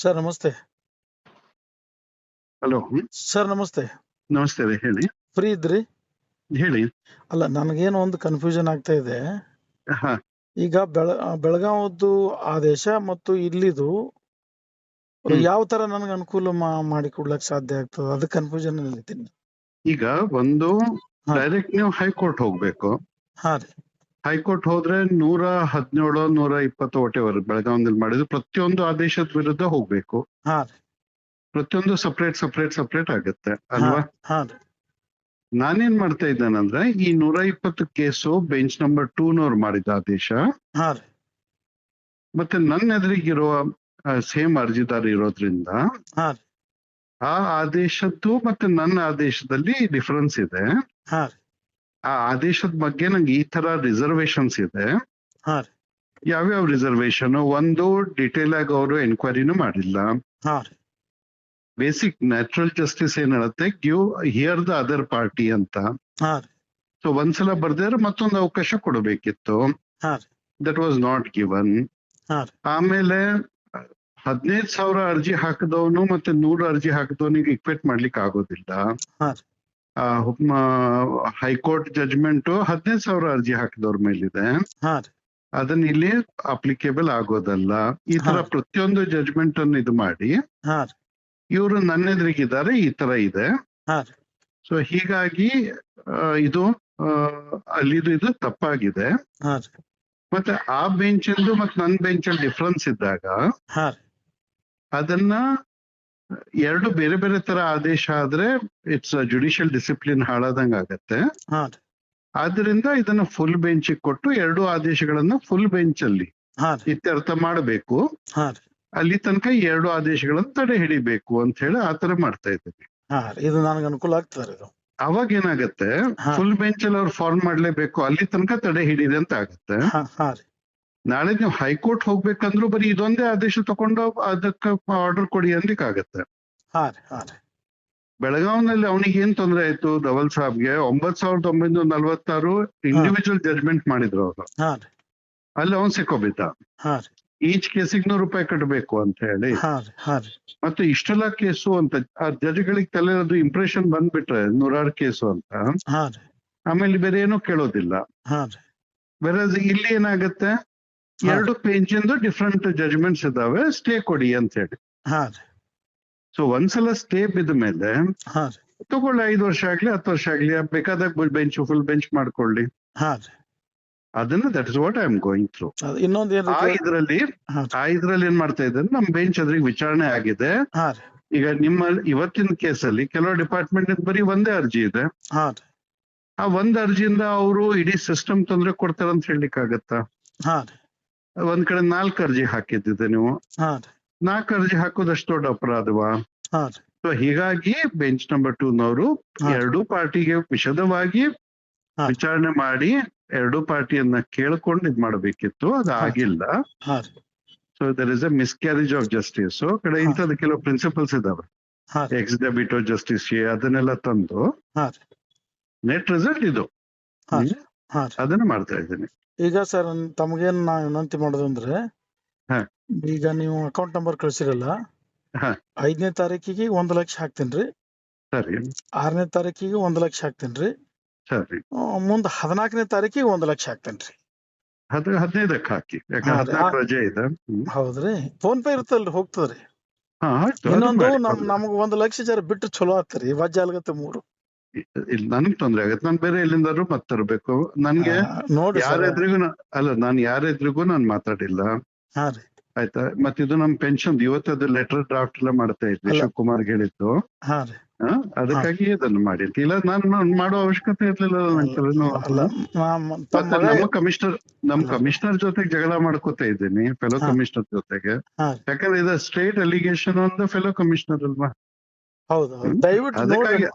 Sir ನಮಸ್ತೆ. Hello. Sir ನಮಸ್ತೆ. ನಮಸ್ತೆ ರೀ ಹೇಳಿ. ಫ್ರೀ ಇದ್ರಿ? ಹೇಳಿ. ಅಲ್ಲ ನನಗೇನು ಒಂದು ಕನ್ಫ್ಯೂಷನ್ ಆಗ್ತಾ ಇದೆ. ಹಾ. ಈಗ ಬೆಳ ಬೆಳಗಾವದ್ದು ಆದೇಶ ಮತ್ತು ಇಲ್ಲಿದು ಹ್ಮ್. ಯಾವ ತರ ನನಗೆ ಅನುಕೂಲ ಮಾ- ಮಾಡಿ ಕೊಡ್ಲಕ್ ಸಾಧ್ಯ ಆಗ್ತದ? ಅದು ಕನ್ಫ್ಯೂಷನ್ ಇದ್ದೀನಿ. ಈಗ ಒಂದು ಹಾ. ಡೈರೆಕ್ಟ್ ನೀವು ಹೈಕೋರ್ಟ್ ಹೋಗ್ಬೇಕು. ಹಾ ರೀ. ಹೈಕೋರ್ಟ್ ಹೋದ್ರೆ ನೂರ ಹದಿನೇಳು ನೂರ ಇಪ್ಪತ್ತು ಒಟೆವರ್ ಬೆಳಗಾವಿನಲ್ಲಿ ಮಾಡಿದ್ರು ಪ್ರತಿಯೊಂದು ಆದೇಶದ ವಿರುದ್ಧ ಹೋಗ್ಬೇಕು. ಪ್ರತಿಯೊಂದು ಸಪ್ರೇಟ್ ಸಪ್ರೇಟ್ ಸಪ್ರೇಟ್ ಆಗುತ್ತೆ ಅಲ್ವಾ? ನಾನೇನ್ ಮಾಡ್ತಾ ಇದ್ದೇನಂದ್ರೆ ಈ ನೂರ ಇಪ್ಪತ್ತು ಕೇಸು ಬೆಂಚ್ ನಂಬರ್ ಟೂ ನವ್ರು ಮಾಡಿದ ಆದೇಶ. ಮತ್ತೆ ನನ್ನ ಎದುರಿಗಿರುವ ಸೇಮ್ ಅರ್ಜಿದಾರ ಇರೋದ್ರಿಂದ ಆ ಆದೇಶದ್ದು ಮತ್ತೆ ನನ್ನ ಆದೇಶದಲ್ಲಿ ಡಿಫರೆನ್ಸ್ ಇದೆ. ಆ ಆದೇಶದ ಬಗ್ಗೆ ನಂಗೆ ಈ ತರ ರಿಸರ್ವೇಶನ್ಸ್ ಇದೆ. ಯಾವ್ಯಾವ ರಿಸರ್ವೇಶನ್ ಒಂದು ಡಿಟೇಲ್ ಆಗಿ ಅವರು ಎನ್ಕ್ವೈರಿನೂ ಮಾಡಿಲ್ಲ. ಬೇಸಿಕ್ ನ್ಯಾಚುರಲ್ ಜಸ್ಟಿಸ್ ಏನ್ ಹೇಳುತ್ತೆ? Give hear the other party ಅಂತ. ಸೊ ಒಂದ್ಸಲ ಬರ್ದಿದ್ರೆ ಮತ್ತೊಂದು ಅವಕಾಶ ಕೊಡಬೇಕಿತ್ತು. ದಟ್ ವಾಸ್ ನಾಟ್ ಗಿವನ್ ಆಮೇಲೆ ಹದಿನೈದು ಸಾವಿರ ಅರ್ಜಿ ಹಾಕಿದವನು ಮತ್ತೆ ನೂರು ಅರ್ಜಿ ಹಾಕಿದವನಿಗೆ ಇಕ್ವೇಟ್ ಮಾಡ್ಲಿಕ್ಕೆ ಆಗೋದಿಲ್ಲ ಹೈಕೋರ್ಟ್ ಜಜ್ಮೆಂಟ್ ಹದಿನೈದು ಸಾವಿರ ಅರ್ಜಿ ಹಾಕಿದವ್ರ ಮೇಲಿದೆ. ಅದನ್ನ ಇಲ್ಲಿ ಅಪ್ಲಿಕೇಬಲ್ ಆಗೋದಲ್ಲ. ಈ ತರ ಪ್ರತಿಯೊಂದು ಜಜ್ಮೆಂಟ್ ಅನ್ನು ಇದು ಮಾಡಿ ಇವರು ನನ್ನ ಎದುರಿಗಿದ್ದಾರೆ ಈ ತರ ಇದೆ. ಸೊ ಹೀಗಾಗಿ ಇದು ಅಲ್ಲಿ ಅಲ್ಲಿದು ಇದು ತಪ್ಪಾಗಿದೆ. ಮತ್ತೆ ಆ ಬೆಂಚ್ ಇಂದು ಮತ್ತೆ ನನ್ನ ಬೆಂಚ್ ಅಲ್ಲಿ ಡಿಫ್ರೆನ್ಸ್ ಇದ್ದಾಗ ಅದನ್ನ ಎರಡು ಬೇರೆ ಬೇರೆ ತರ ಆದೇಶ ಆದ್ರೆ ಇಟ್ಸ್ ಜುಡಿಷಿಯಲ್ ಡಿಸಿಪ್ಲಿನ್ ಹಾಳಾದಂಗ ಆಗತ್ತೆ. ಆದ್ರಿಂದ ಇದನ್ನ ಫುಲ್ ಬೆಂಚ್ ಕೊಟ್ಟು ಎರಡು ಆದೇಶಗಳನ್ನ ಫುಲ್ ಬೆಂಚ್ ಅಲ್ಲಿ ಇತ್ಯರ್ಥ ಮಾಡಬೇಕು. ಅಲ್ಲಿ ತನಕ ಎರಡು ಆದೇಶಗಳನ್ನು ತಡೆ ಹಿಡಿಬೇಕು ಅಂತ ಹೇಳಿ ಆತರ ಮಾಡ್ತಾ ಇದ್ದೀನಿ ಇದು ನನಗೆ ಅನುಕೂಲ ಆಗ್ತದೆ ಅವಾಗ ಏನಾಗತ್ತೆ? ಫುಲ್ ಬೆಂಚ್ ಅಲ್ಲಿ ಅವ್ರು ಫಾರ್ಮ್ ಮಾಡ್ಲೇಬೇಕು. ಅಲ್ಲಿ ತನಕ ತಡೆ ಹಿಡಿದೆ ಅಂತ ಆಗತ್ತೆ ನಾಳೆ ನೀವು ಹೈಕೋರ್ಟ್ ಹೋಗ್ಬೇಕಂದ್ರೂ ಬರೀ ಇದೊಂದೇ ಆದೇಶ ತಗೊಂಡು ಅದಕ್ಕೆ ಆರ್ಡರ್ ಕೊಡಿ ಅನ್ಲಿಕ್ಕಾಗತ್ತೆ ಬೆಳಗಾವಿನಲ್ಲಿ ಅವನಿಗೆ ಏನ್ ತೊಂದರೆ ಆಯ್ತು? ಧವಲ್ ಸಾಬ್ಗೆ ಒಂಬತ್ ಸಾವಿರದ ಒಂಬೈನೂರ ನಲ್ವತ್ತಾರು ಇಂಡಿವಿಜುವಲ್ ಜಜ್ಮೆಂಟ್ ಮಾಡಿದ್ರು ಅವರು. ಅಲ್ಲಿ ಅವನ್ ಸಿಕ್ಕೋಬಿದ್ದ. ಈಚ್ ಕೇಸಿಗೆ ನೂರು ರೂಪಾಯಿ ಕಟ್ಟಬೇಕು ಅಂತ ಹೇಳಿ. ಮತ್ತೆ ಇಷ್ಟೆಲ್ಲ ಕೇಸು ಅಂತ ಆ ಜಡ್ಜ್ಗಳಿಗೆ ತಲೆ ಅದು ಇಂಪ್ರೆಷನ್ ಬಂದ್ಬಿಟ್ರೆ ನೂರಾರು ಕೇಸು ಅಂತ. ಆಮೇಲೆ ಬೇರೆ ಏನೂ ಕೇಳೋದಿಲ್ಲ ಬೇರೆ ಇಲ್ಲಿ ಏನಾಗತ್ತೆ. ಎರಡು ಪೇಜಿಂದು ಡಿಫ್ರೆಂಟ್ ಜಜ್ಮೆಂಟ್ಸ್ ಇದಾವೆ ಸ್ಟೇ ಕೊಡಿ ಅಂತ ಹೇಳಿ. ಸೊ ಒಂದ್ಸಲ ಸ್ಟೇ ಬಿದ್ದ ಮೇಲೆ ತಗೊಳ್ಳಿ ಐದು ವರ್ಷ ಆಗ್ಲಿ ಹತ್ತು ವರ್ಷ ಆಗ್ಲಿ ಬೇಕಾದಾಗ ಬೆಂಚ್ ಫುಲ್ ಬೆಂಚ್ ಮಾಡ್ಕೊಳ್ಳಿ. ಅದನ್ನ that is what I am going through ಇನ್ನೊಂದು ಇದ್ರಲ್ಲಿ. ಆ ಇದ್ರಲ್ಲಿ ಏನ್ ಮಾಡ್ತಾ ಇದ್ದಾರೆ ನಮ್ ಬೆಂಚ್ ಅದ್ರಿಗೆ ವಿಚಾರಣೆ ಆಗಿದೆ. ಈಗ ನಿಮ್ಮ ಇವತ್ತಿನ ಕೇಸಲ್ಲಿ ಕೆಲವು ಡಿಪಾರ್ಟ್ಮೆಂಟ್ ಬರೀ ಒಂದೇ ಅರ್ಜಿ ಇದೆ. ಆ ಒಂದ್ ಅರ್ಜಿಯಿಂದ ಅವರು ಇಡೀ ಸಿಸ್ಟಮ್ ತೊಂದ್ರೆ ಕೊಡ್ತಾರೆ ಅಂತ ಒಂದ್ ಕಡೆ ನಾಲ್ಕು ಅರ್ಜಿ ಹಾಕಿದ್ದಿದೆ ನೀವು ನಾಲ್ಕು ಅರ್ಜಿ ಹಾಕೋದಷ್ಟು ದೊಡ್ಡ ಅಪರಾಧವಾ ಸೊ ಹೀಗಾಗಿ ಬೆಂಚ್ ನಂಬರ್ ಟೂ ನವರು ಎರಡು ಪಾರ್ಟಿಗೆ ವಿಶದವಾಗಿ ವಿಚಾರಣೆ ಮಾಡಿ ಎರಡೂ ಪಾರ್ಟಿಯನ್ನ ಕೇಳ್ಕೊಂಡು ಇದ್ ಮಾಡಬೇಕಿತ್ತು ಅದು. ಆಗಿಲ್ಲ so there is a miscarriage of justice ಕಡೆ. ಇಂಥದ್ದು ಕೆಲವು ಪ್ರಿನ್ಸಿಪಲ್ಸ್ ಇದಾವೆ ಎಕ್ಸ್ ಡೆಬಿಟೋ ಜಸ್ಟಿಸ್ ಅದನ್ನೆಲ್ಲ ತಂದು ನೆಟ್ ರಿಸಲ್ಟ್ ಇದು ಅದನ್ನ ಮಾಡ್ತಾ ಇದ್ದೀನಿ ಈಗ ಸರ್ ತಮಗೇನ್ ನಾ ವಿನಂತಿ ಮಾಡೋದಂದ್ರೆ ಹಾ. ಈಗ ನೀವು ಅಕೌಂಟ್ ನಂಬರ್ ಕಳ್ಸಿರಲ್ಲ ಹಾ. ಐದನೇ ತಾರೀಕಿಗೆ ಒಂದ್ ಲಕ್ಷ ಹಾಕ್ತೇನ್ರಿ. ಸರಿ. ಆರನೇ ತಾರೀಕಿಗೆ ಒಂದ್ ಲಕ್ಷ ಹಾಕ್ತೇನ್ರಿ. ಸರಿ. ಆ, ಮುಂದ್ ಹದಿನಾಲ್ಕನೇ ತಾರೀಕಿಗೆ ಒಂದ್ ಲಕ್ಷ ಹಾಕ್ತೇನ್ರಿ. ಹದ್ ಹದಿನೈದಕ್ಕೆ ಹಾಕಿ. ಯಾಕಂದ್ರೆ ಹಾ, ಹದಿನಾಲ್ಕು ರಜೆ ಇದೆ. ಹ್ಮ್. ಹೌದ್ರಿ. ಫೋನ್ ಪೇ ಇರುತ್ತಲ್ರಿ ಹೋಗ್ತದ್ರಿ. ಹಾ ಆಯ್ತು. ಅದು ಇನ್ನೊಂದು. ನಮ್ ನಮಗ್ ಒಂದ್ ಲಕ್ಷ ಜರ ಬಿಟ್ಟು ಚಲೋ ಆತ್ರಿ ವಜ್ಜೆ ಮೂರು. ಇಲ್ಲಿ ನನ್ಗೆ ತೊಂದ್ರೆ ಆಗತ್ತೆ. ನಾನು ಬೇರೆ ಎಲ್ಲಿಂದಾದ್ರು ಮತ್ತೆ ತರಬೇಕು. ನನ್ಗೆ ಆ, ನೋಡ್ರಿ ಯಾರ ಸರ್. ಎದುರಿಗೂ ನಾ- ಅಲ್ಲ ನಾನ್ ಯಾರ ನಾನು ನಾನ್ ಮಾತಾಡಿಲ್ಲ ಆಯ್ತಾ? ಮತ್ ಇದು ನಮ್ ಪೆನ್ಷನ್ ಇವತ್ತದು ಲೆಟರ್ ಡ್ರಾಫ್ಟ್ ಎಲ್ಲ ಮಾಡ್ತಾ ಇದ್ವಿ. ಶಿವಕುಮಾರ್ ಹೇಳಿದ್ದು. ಅದಕ್ಕಾಗಿ ಅದನ್ನ ಮಾಡಿ ಇಲ್ಲ ನಾನು ಮಾಡೋ ಅವಶ್ಯಕತೆ ಇರ್ಲಿಲ್ಲ ಮತ್ತೆ ನಮ್ಮ ಕಮಿಷನರ್ ನಮ್ ಕಮಿಷನರ್ ಜೊತೆಗೆ ಜಗಳ ಮಾಡ್ಕೋತಾ ಇದ್ದೀನಿ ಫೆಲೋ. ಕಮಿಷನರ್ ಜೊತೆಗೆ. ಯಾಕಂದ್ರೆ ಇದು ಸ್ಟೇಟ್ ಅಲಿಗೇಷನ್ ಒಂದು ಫೆಲೋ ಕಮಿಷನರ್ ಅಲ್ವಾ? ಹೌದು. ದಯವಿಟ್ಟು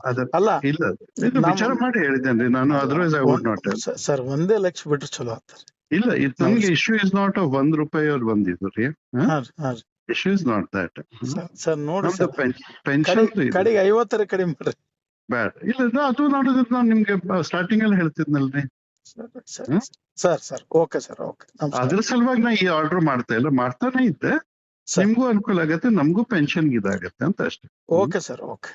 ಅದ ಅಲ್ಲ ಇಲ್ಲ ವಿಚಾರ ಮಾಡಿ ಹೇಳಿದ್ದೇನೆ ನಾನು otherwise I would not sir ಒಂದೇ ಲಕ್ಷ ಬಿಟ್ರೆ ಚಲೋ ಆಗ್ತಾರೆ ಇಲ್ಲ ಇದು ನಮ್ಗೆ ಇಶ್ಯೂ ಇಸ್ ನಾಟ್ ಒಂದ್ ರೂಪಾಯಿ ಅವ್ರು ಬಂದಿದ್ರು ರೀ issue is not that sir- ನೋಡಿ ಪೆನ್ಷನ್ ಕಡೆ ಕಡೆಗೆ ಐವತ್ತರ ಕಡಿಮೆ ಮಾಡ್ರಿ. ಬೇಡ ಇಲ್ಲ ಅದು ನೋಡಿದ್ರೆ ನಾನು ನಿಮ್ಗೆ ಸ್ಟಾರ್ಟಿಂಗ್ ಅಲ್ಲಿ ಹೇಳ್ತಿದ್ನಲ್ರಿ. Sir, sir okay sir okay. ಅದ್ರ ಸಲುವಾಗಿ ನಾ ಈ ಆರ್ಡರ್ ಮಾಡ್ತಾ ಇಲ್ಲ. ಮಾಡ್ತಾನೆ ಇದ್ದೆ. ನಿಮ್ಗೂ ಅನುಕೂಲ ಆಗತ್ತೆ ನಮಗೂ ಪೆನ್ಷನ್ ಇದಾಗತ್ತೆ ಅಂತ ಅಷ್ಟೇ. Okay sir okay.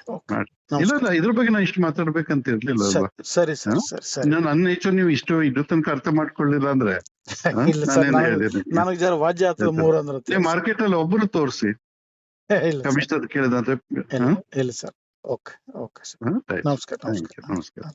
ಇಲ್ಲ ಇಲ್ಲ ಇದ್ರ ಬಗ್ಗೆ ನಾ ಇಷ್ಟು ಮಾತಾಡ್ಬೇಕಂತ ಇರ್ಲಿಲ್ಲ ಸರಿ ಸರ್? ಸರಿ ಇನ್ನು ನನ್ನ ಹೆಚ್ಚು ನೀವು ಇಷ್ಟು ಇದ್ರ ತನಕ ಅರ್ಥ ಮಾಡ್ಕೊಳ್ಳಿಲ್ಲ ಅಂದ್ರೆ. ನನಗೆ ವಾಜ್ಯ ಆಗ್ತದ ಮೂರ್ ಅಂದ್ರೆ ಮಾರ್ಕೆಟ್ ಅಲ್ಲಿ ಒಬ್ರು ತೋರಿಸಿ. ಕಮಿಷನರ್ ಕೇಳಿದಂತೆ ಇಲ್ಲ ಸರ್. Okay okay sir. ನಮಸ್ಕಾರ ನಮಸ್ಕಾರ.